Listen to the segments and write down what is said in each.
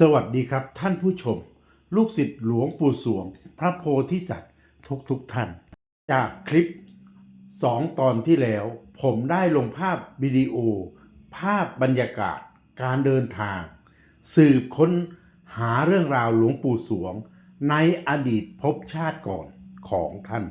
สวัสดีครับท่านผู้ชม ลูกศิษย์หลวงปู่สวง พระโพธิสัตว์ทุกทุกท่าน จากคลิป 2 ตอนที่แล้ว ผมได้ลงภาพวิดีโอ ภาพบรรยากาศการเดินทาง สืบค้นหาเรื่องราวหลวงปู่สวง ในอดีตภพชาติก่อนของท่าน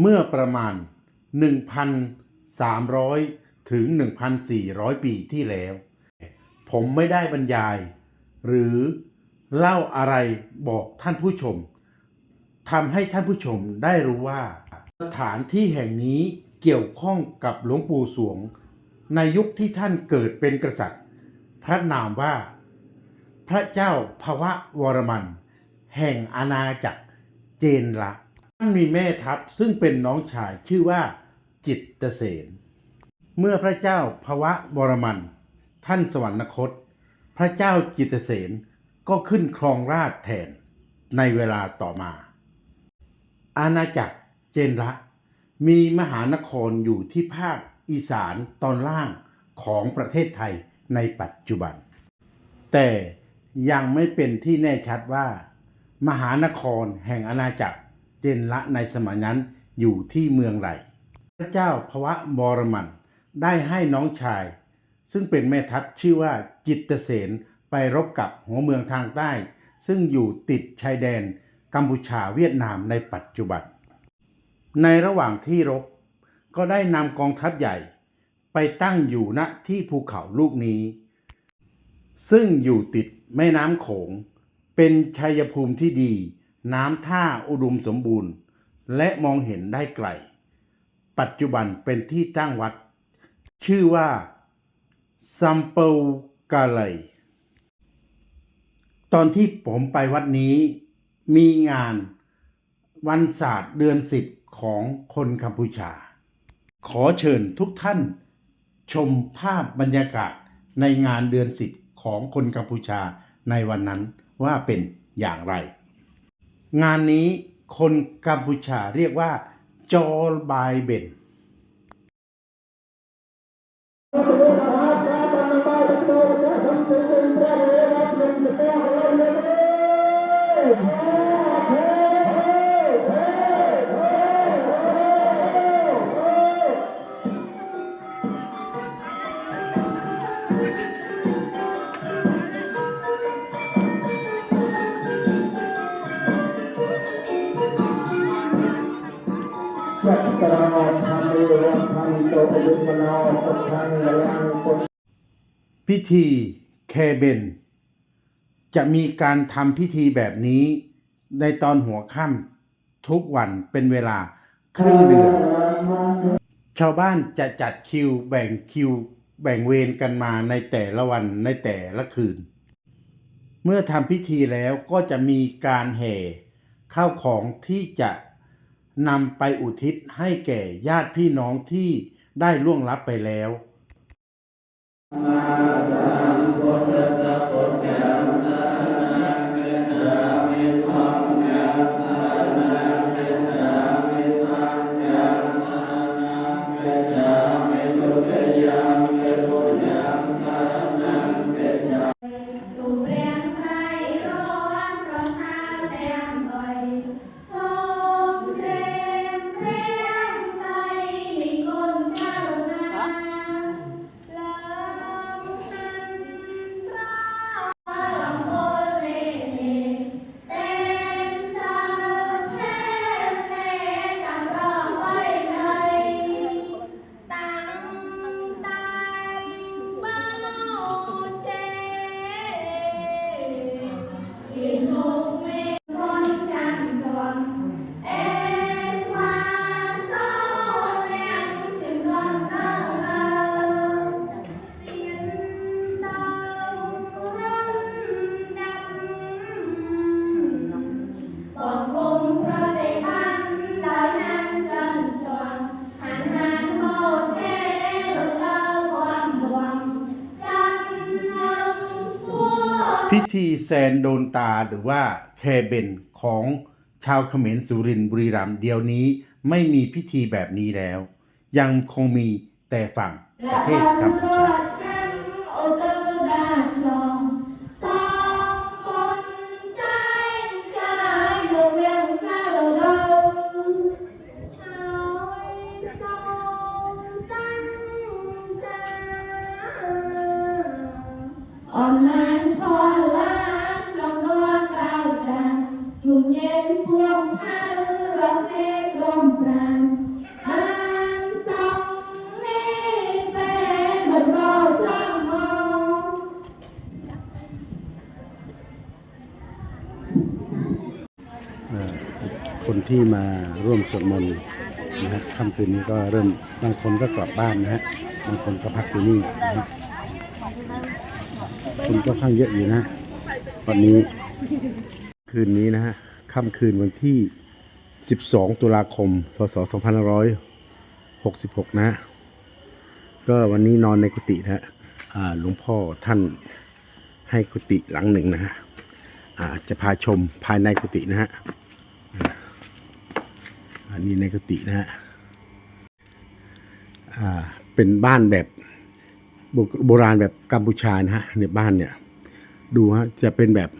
เมื่อประมาณ 1,300 ถึง 1,400 ปีที่แล้วผมไม่ได้บรรยาย หรือเล่าอะไรบอกท่านผู้ชมทำให้ท่านผู้ชมได้รู้ว่า สถานที่แห่งนี้เกี่ยวข้องกับหลวงปู่สวง ในยุคที่ท่านเกิดเป็นกษัตริย์ พระนามว่า พระเจ้าภวะวรมัน แห่งอาณาจักรเจนละท่านมีแม่ทัพซึ่งเป็นน้องชายชื่อว่าจิตเสนเมื่อพระเจ้าภวะวรมัน ท่านสวรรคต ระเจ้าจิตเสนก็ขึ้นครองราชแทนในเวลาต่อมา อาณาจักรเจนละมีมหานครอยู่ที่ภาคอีสานตอนล่างของประเทศไทยในปัจจุบัน แต่ยังไม่เป็นที่แน่ชัดว่า มหานครแห่งอาณาจักรเจนละในสมัยนั้นอยู่ที่เมืองไรพระเจ้าพวะบรมันได้ให้น้องชาย ซึ่งเป็นแม่ทัพชื่อว่า จิตเสนไปรบกับหัวเมืองทางใต้ ซึ่งอยู่ติดชายแดนกัมพูชาเวียดนามในปัจจุบัน ในระหว่างที่รบก็ได้นำกองทัพใหญ่ ไปตั้งอยู่ณที่ภูเขาลูกนี้ ซึ่งอยู่ติดแม่น้ำโขง เป็นชัยภูมิที่ดี น้ำท่าอุดมสมบูรณ์ และมองเห็นได้ไกล ปัจจุบันเป็นที่ตั้งวัด ชื่อว่าซัมเปล กาไลตอนที่ผมไปวัดนี้มีงานวันศาสตร์เดือนสิบของคนกัมพูชา ขอเชิญทุกท่านชมภาพบรรยากาศในงานเดือนสิบของคนกัมพูชาในวันนั้นว่าเป็นอย่างไร งานนี้คนกัมพูชาเรียกว่าจอลบายเบน พิธีแคเบน จะมีการทำพิธีแบบนี้ ในตอนหัวค่ำทุกวันเป็นเวลาครึ่งเดือน ชาวบ้านจะจัดคิวแบ่งคิวแบ่งเวรกันมาในแต่ละวันในแต่ละคืน เมื่อทำพิธีแล้วก็จะมีการแห่ข้าวของที่จะนำไปอุทิศให้แก่ญาติพี่น้องที่ ได้ล่วงลับไปแล้วตู ซีแซนโดนตาหรือว่าแคเบนของชาวเขมรสุรินบุรีรัมย์เดี๋ยวนี้ไม่มีพิธีแบบนี้แล้ว ยังคงมีแต่ฝั่งประเทศกัมพูชา คนที่มาร่วมสวดมนต์นะฮะค่ำคืนนี้ก็เริ่มบางคนก็กลับบ้านนะฮะบางคนก็พักอยู่นี่นะฮะคนก็ข้างเยอะอยู่นะวันนี้คืนนี้นะฮะค่ำคืนวันที่ 12 ตุลาคม พศ 2566นะฮะก็วันนี้นอนในกุฏินะฮะหลวงพ่อท่านให้กุฏิหลังหนึ่งนะฮะจะพาชมภายในกุฏินะฮะ อันนี้ในกุฏินะฮะอ่าเป็นบ้านแบบโบราณแบบกัมพูชานะฮะเนี่ยบ้านเนี่ย ดูฮะจะเป็นแบบ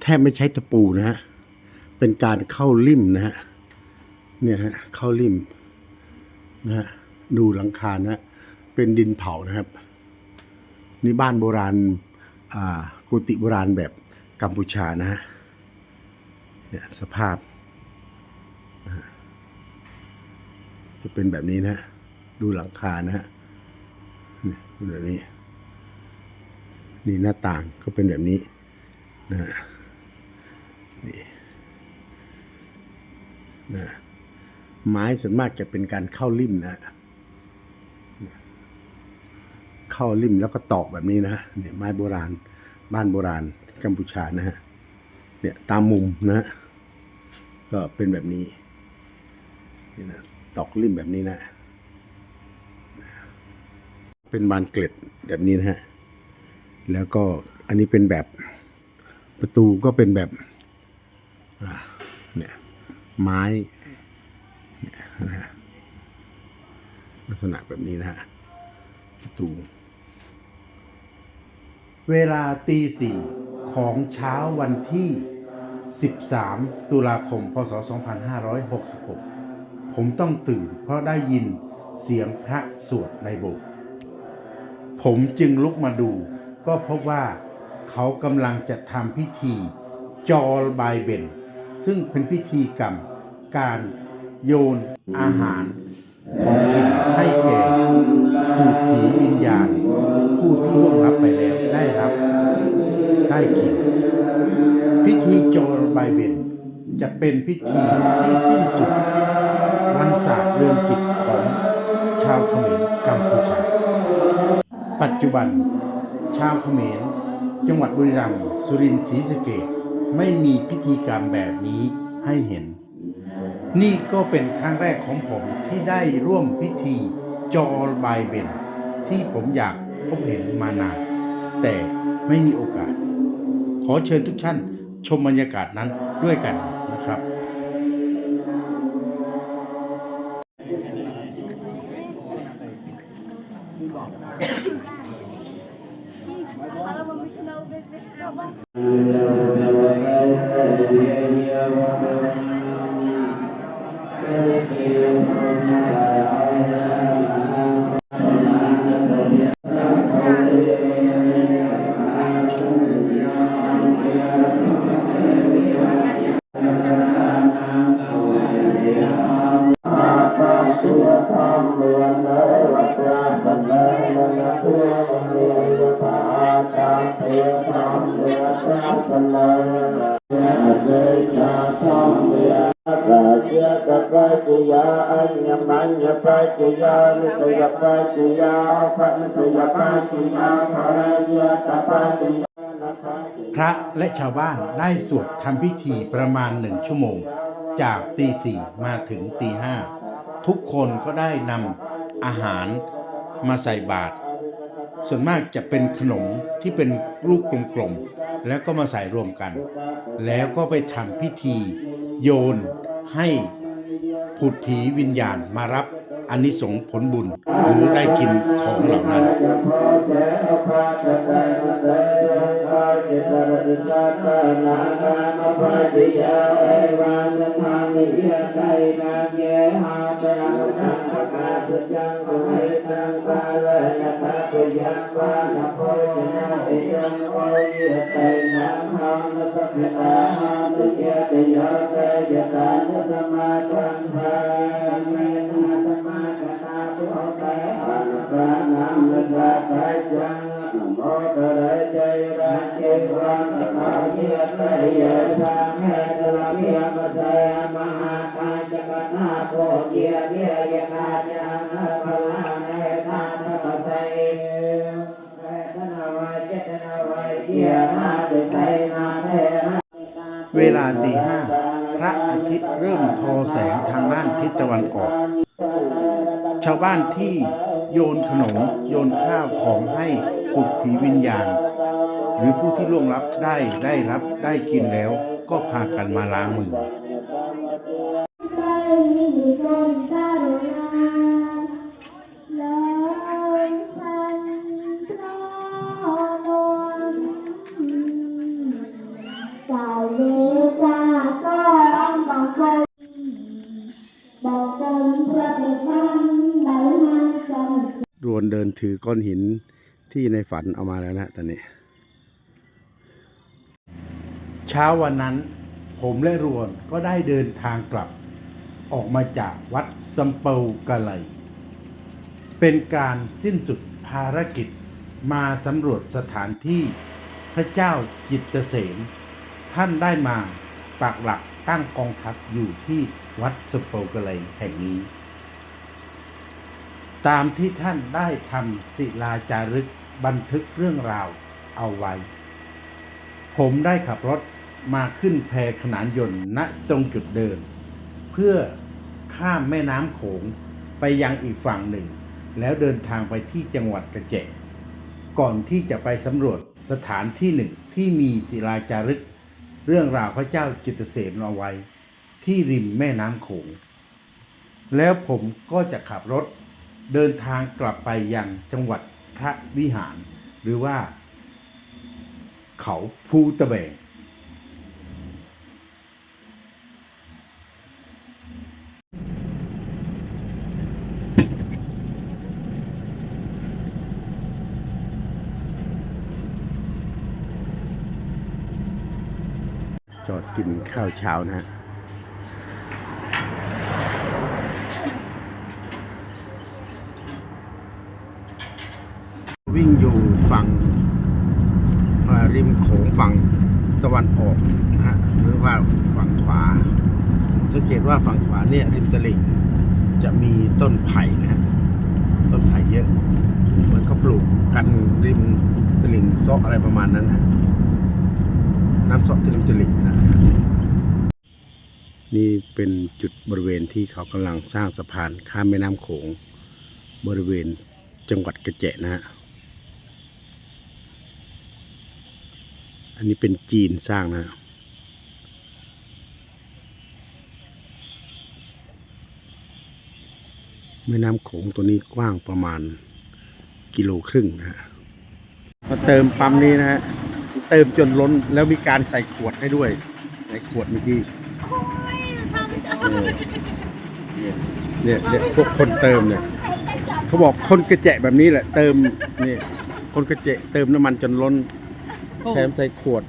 แทบไม่ใช้ตะปูนะฮะเป็นการเข้าริมนะฮะเนี่ยฮะเข้าริมนะฮะดูหลังคานะเป็นดินเผานะครับ นี่บ้านโบราณอ่ากุฏิโบราณแบบกัมพูชานะฮะเนี่ยสภาพ จะเป็นแบบนี้นะ ดูหลังคานะฮะนี่แบบนี้ นี่หน้าต่างก็เป็นแบบนี้นะนี่นะไม้ส่วนมากจะเป็นการเข้าริมนะฮะเข้าริมแล้วก็ตอกแบบนี้นะเนี่ยไม้โบราณ บ้านโบราณกัมพูชานะฮะ เนี่ยตามมุมนะ ก็เป็นแบบนี้นี่นะ ตอกริมแบบนี้นะ เป็นบานเกล็ดแบบนี้นะฮะ แล้วก็อันนี้เป็นแบบประตูก็เป็นแบบเนี่ยไม้เนี่ยนะลักษณะแบบนี้นะฮะประตู เวลาตีสี่ของเช้าวันที่ 13 ตุลาคม พศ 2566 ผมต้องตื่นเพราะได้ยินเสียงพระสวดในโบสถ์ผมจึงลุกมาดู ก็พบว่าเขากำลังจะทำพิธีจอลบายเบนซึ่งเป็นพิธีกรรมการโยนอาหารของกินให้แก่ผู้ผีวิญญาณ ผู้ที่ล่วงลับไปแล้วได้รับ ได้กิน พิธีโจรบายเบนจะเป็นพิธีที่สิ้นสุด วันศาสตร์เดือนสิบของชาวเขมรกัมพูชา ปัจจุบัน ชาวเขมร จังหวัดบุรีรัมย์สุรินทร์ศรีสะเกษไม่มีพิธีกรรมแบบนี้ให้เห็น นี่ก็เป็นครั้งแรกของผมที่ได้ร่วมพิธีจอลบายเบนที่ผมอยากพบเห็นมานาน แต่ไม่มีโอกาส ขอเชิญทุกท่านชมบรรยากาศนั้นด้วยกันนะครับ ยาพระนิตยปัจจยาภรยาตปานะปัจจยาพระและชาวบ้านได้สวดทำพิธีประมาณหนึ่งชั่วโมง จากตีสี่มาถึงตีห้าทุกคนก็ได้นำอาหารมาใส่บาตรส่วนมากจะเป็นขนมที่เป็นลูกกลมๆ แล้วก็มาใส่รวมกัน แล้วก็ไปทำพิธีโยนให้ผุดผีวิญญาณมารับ อานิสงส์ผลบุญหรือได้กินของเหล่านั้นพรานุปานังนะสัพพะจังโมตัสสะใจรังเกวังตะาเยตยะทาเมตะละมียมะสยมหาคาจกนาโพเยเยยะคาจานะภลาเนธานะมะไสเวทนาวายเจตนาวายเยนาติไสนาเทนะเวลาตีห้าพระอาทิตย์เริ่มทอแสงทางด้านทิศตะวันออก ชาวบ้านที่ โยนขนมโยนข้าวของให้ปลุกผีวิญญาณ หรือผู้ที่ล่วงลับได้ได้รับได้กินแล้วก็พากันมาล้างมือ ก้อนหินที่ในฝันเอามาแล้วนะตอนนี้ เช้าวันนั้น ผมและรวนก็ได้เดินทางกลับ ออกมาจากวัดซัมเปากะไลเป็นการสิ้นสุดภารกิจมาสำรวจสถานที่พระเจ้าจิตเกษมท่านได้มาปักหลักตั้งกองทัพอยู่ที่วัดซัมเปากะไลแห่งนี้ ตามที่ท่านได้ทำศิลาจารึกบันทึกเรื่องราวเอาไว้ ผมได้ขับรถมาขึ้นแพขนานยนต์ณตรงจุดเดิม เพื่อข้ามแม่น้ำโขงไปยังอีกฝั่งหนึ่ง แล้วเดินทางไปที่จังหวัดกระเจกก่อนที่จะไปสำรวจสถานที่หนึ่งที่มีศิลาจารึก เรื่องราวพระเจ้าจิตเสนเอาไว้ ที่ริมแม่น้ำโขง แล้วผมก็จะขับรถ เดินทางกลับไปยังจังหวัดพระวิหาร หรือว่า เขาภูตะแบงจอดกินข้าวเช้านะฮะ วิ่งอยู่ฝั่งริมโขงฝั่งตะวันออกนะฮะหรือว่าฝั่งขวา สังเกตว่าฝั่งขวาเนี่ยริมตลิ่งจะมีต้นไผ่นะฮะต้นไผ่เยอะเหมือนเขาปลูกกันริมตลิ่งซอกอะไรประมาณนั้นนะน้ำซอกที่ริมตลิ่งนะนี่เป็นจุดบริเวณที่เขากำลังสร้างสะพานข้ามแม่น้ำโขงบริเวณจังหวัดกระเจนะฮะ อันนี้เป็นจีนสร้างนะแม่น้ำโขงตัวนี้กว้างประมาณกิโลครึ่งนะฮะมาเติมปั๊มนี้นะฮะเติมจนล้นแล้วมีการใส่ขวดให้ด้วยใส่ขวดเมื่อกี้เนี่ยเนี่ยเนี่ยพวกคนเติมเนี่ยเขาบอกคนกระเจะแบบนี้แหละ เติมนี่คนกระเจะเติมน้ำมันจนล้น แถมใส่ขวด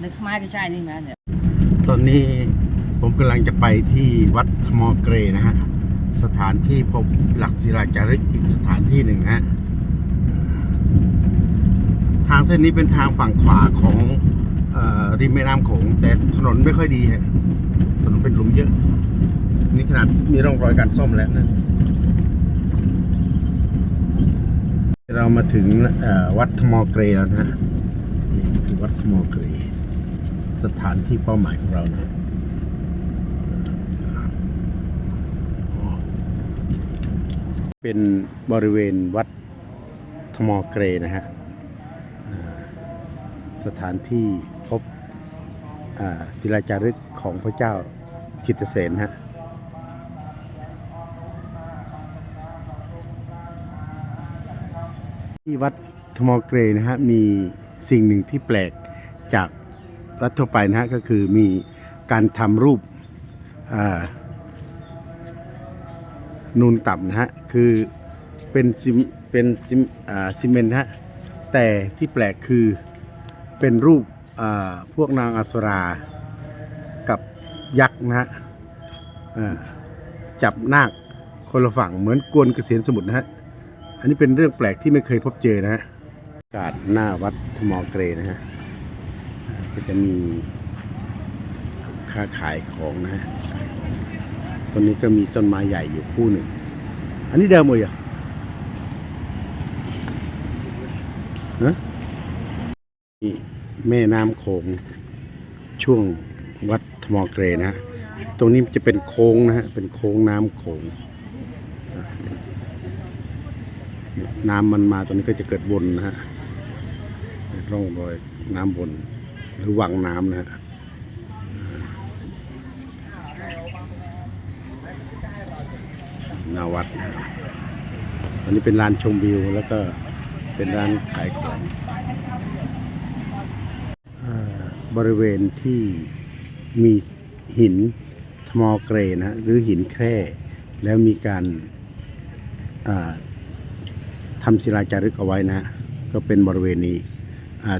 ในขมายก็ใช่นี่แม่เนี่ย ตอนนี้ผมกำลังจะไปที่วัดธมอเกรนะฮะ สถานที่พบหลักศิลาจารึกอีกสถานที่หนึ่งฮะ ทางเส้นนี้เป็นทางฝั่งขวาของเออริมแม่น้ำโขงแต่ถนนไม่ค่อยดีฮะ ถนนเป็นหลุมเยอะ นี่ขนาดมีร่องรอยการซ่อมแล้วนะ เรามาถึงเอ่อวัดธมอเกรแล้วนะฮะนี่คือ วัดธมอเกรสถานที่เป้าหมายของเรานะเป็นบริเวณวัดธมอเกรนะฮะสถานที่พบศิลาจารึกของพระเจ้าจิตเสนฮะที่วัดธมอเกรนะฮะมี สิ่งหนึ่งที่แปลกจากรัฐทั่วไปนะฮะก็คือมีการทำรูปนูนต่ำนะฮะคือเป็นซิมเป็นซิมอ่าซีเมนต์นะฮะแต่ที่แปลกคือเป็นรูปอ่าพวกนางอัปสรากับยักษ์นะฮะจับนาคคนละฝั่งเหมือนกวนเกษียณสมุทรนะฮะอันนี้เป็นเรื่องแปลกที่ไม่เคยพบเจอนะฮะ กาศหน้าวัดทมอเกรนะฮะก็จะมีค้าขายของนะฮะขายของตรงนี้ก็มีต้นไม้ใหญ่อยู่คู่หนึ่ง อันนี้เดิมเลยเหรอนะนี่แม่น้ำโขงช่วงวัดทมอเกรนะฮะตรงนี้จะเป็นโค้งนะฮะเป็นโค้งน้ำโขงน้ำมันมาตรงนี้ก็จะเกิดวนนะฮะ ร่องรอยน้ำวนหรือวังน้ำนะฮะนาวัดอันนี้เป็นลานชมวิว แล้วก็เป็นร้านขายของบริเวณที่มีหินทมอเกรนะฮะหรือหินแคร่ แล้วมีการทำศิลาจารึกเอาไว้นะ ก็เป็นบริเวณนี้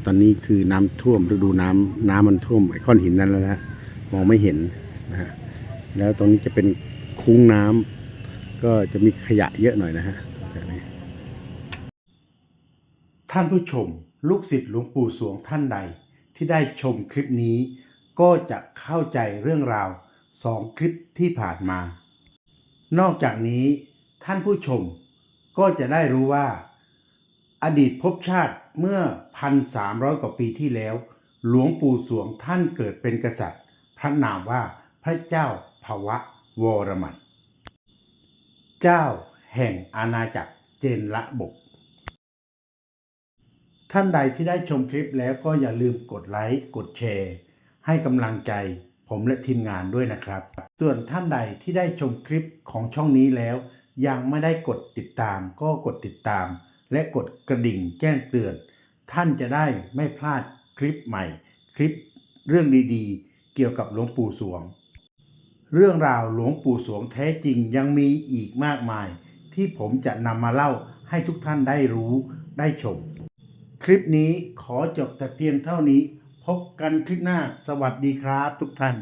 ตอนนี้คือน้ำท่วมฤดูน้ำน้ำมันท่วมไอ้ก้อนหินนั้นแล้วนะมองไม่เห็นนะฮะแล้วตรงนี้จะเป็นคุ้งน้ำก็จะมีขยะเยอะหน่อยนะฮะจากนี้ท่านผู้ชม ลูกศิษย์หลวงปู่สวงท่านใด ที่ได้ชมคลิปนี้ ก็จะเข้าใจเรื่องราวสองคลิปที่ผ่านมา นอกจากนี้ท่านผู้ชมก็จะได้รู้ว่า อดีตภพชาติเมื่อ 1,300 กว่าปีที่แล้ว หลวงปู่สวงท่านเกิดเป็นกษัตริย์ พระนามว่าพระเจ้าภวะวรมัน เจ้าแห่งอาณาจักรเจนละบก ท่านใดที่ได้ชมคลิปแล้วก็อย่าลืมกดไลค์กดแชร์ ให้กำลังใจผมและทีมงานด้วยนะครับ ส่วนท่านใดที่ได้ชมคลิปของช่องนี้แล้ว ยังไม่ได้กดติดตามก็กดติดตาม และกดกระดิ่งแจ้งเตือน ท่านจะได้ไม่พลาดคลิปใหม่ คลิปเรื่องดีๆ เกี่ยวกับหลวงปู่สวง เรื่องราวหลวงปู่สวงแท้จริงยังมีอีกมากมาย ที่ผมจะนำมาเล่าให้ทุกท่านได้รู้ได้ชม คลิปนี้ขอจบแต่เพียงเท่านี้ พบกันคลิปหน้าสวัสดีครับทุกท่าน